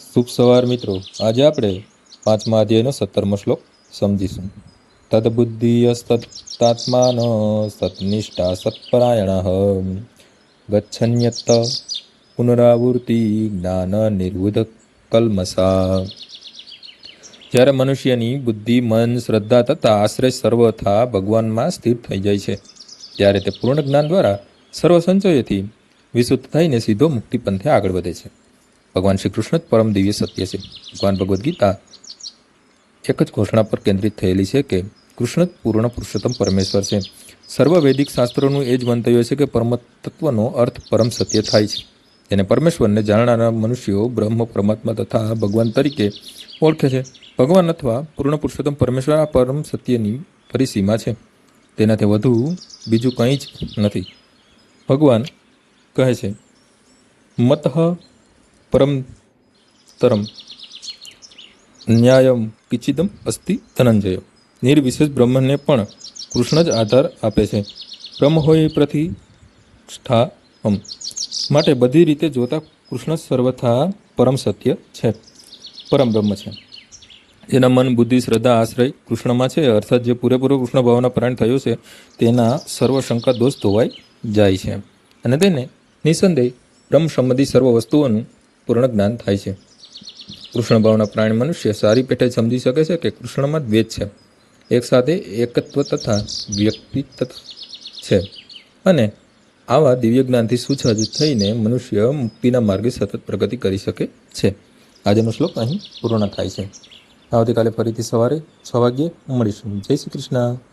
શુભ સવાર મિત્રો. આજે આપણે પાંચમા અધ્યાયનો સત્તરમો શ્લોક સમજીશું. તદબુદ્ધિયસ્તત્માન સત્નિષ્ઠા સત્પરાયણ. ગચ્છન્યત પુનરાવૃત્તિ જ્ઞાન નિર્વુધ કલ્મસા જ્યારે મનુષ્યની બુદ્ધિ, મન, શ્રદ્ધા તથા આશ્રય સર્વથા ભગવાનમાં સ્થિર થઈ જાય છે, ત્યારે તે પૂર્ણ જ્ઞાન દ્વારા સર્વ સંચયોથી વિશુદ્ધ થઈને સીધો મુક્તિ પંથે આગળ વધે છે. ભગવાન શ્રી કૃષ્ણ જ પરમ દિવ્ય સત્ય છે. ભગવાન ભગવદ્ ગીતા એક જ ઘોષણા પર કેન્દ્રિત થયેલી છે કે કૃષ્ણ જ પૂર્ણ પુરુષોત્તમ પરમેશ્વર છે. સર્વ વૈદિક શાસ્ત્રોનું એ જ મંતવ્ય છે કે પરમ તત્વનો અર્થ પરમ સત્ય થાય છે. તેને પરમેશ્વરને જાણનારા મનુષ્યો બ્રહ્મ, પરમાત્મા તથા ભગવાન તરીકે ઓળખે છે. ભગવાન અથવા પૂર્ણ પુરુષોત્તમ પરમેશ્વર આ પરમ સત્યની પરિસીમા છે. તેનાથી વધુ બીજું કંઈ જ નથી. ભગવાન કહે છે, મત પરમ તરમ ન્યાયમ કિચિદમ અસ્તિ ધનંજય નિર્વિશેષ બ્રહ્મને પણ કૃષ્ણ જ આધાર આપે છે બ્રહ્મ હોય પ્રતિષ્ઠામ પ્રતિષ્ઠા માટે બધી રીતે જોતા કૃષ્ણ સર્વથા પરમ સત્ય છે પરમ બ્રહ્મ છે જેના મન બુદ્ધિ શ્રદ્ધા આશ્રય કૃષ્ણમાં છે અર્થાત જે પૂરેપૂરો કૃષ્ણ ભાવના પ્રાણ થયો છે તેના સર્વ શંકા દોષ ધોવાઈ જાય છે અને તેને નિસંદેહ બ્રહ્મ સંબંધી સર્વ વસ્તુઓનું પૂર્ણ જ્ઞાન થાય છે. કૃષ્ણ ભાવના પ્રાણી મનુષ્ય સારી પેઠે સમજી શકે છે કે કૃષ્ણમાં દ્વેત છે. એક સાથે એકત્વ તથા વ્યક્તિત્વ છે. અને આવા દિવ્ય જ્ઞાનથી સુસજ્જ થઈને મનુષ્ય મુક્તિના માર્ગે સતત પ્રગતિ કરી શકે છે. આજનો શ્લોક અહીં પૂર્ણ થાય છે. આવતીકાલે ફરીથી સવારે છ વાગ્યે મળીશું. જય શ્રી કૃષ્ણ.